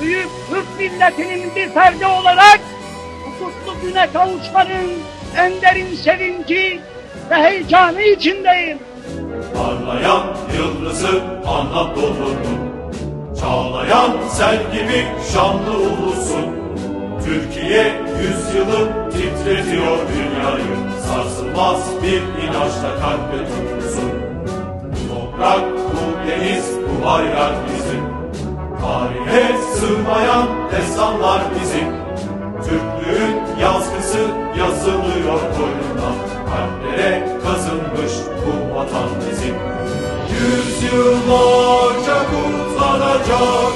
büyük Türk milletinin bir ferdi olarak kutlu güne kavuşmanın en derin sevinci ve heyecanı içindeyim. Parlayan yıldızı Anadolu'nun Çağlayan sel gibi şanlı ulusun. Türkiye yüzyılı titretiyor dünyayı Sarsılmaz bir inançla kalple tutulsun. Toprak, bu deniz, bu bayrak bizim. Tarihe sığmayan destanlar bizim. Türklüğün yazgısı yazılıyor boynuna. Kalplere kazınmış bu vatan bizim. Yüzyıllarca kutlanacak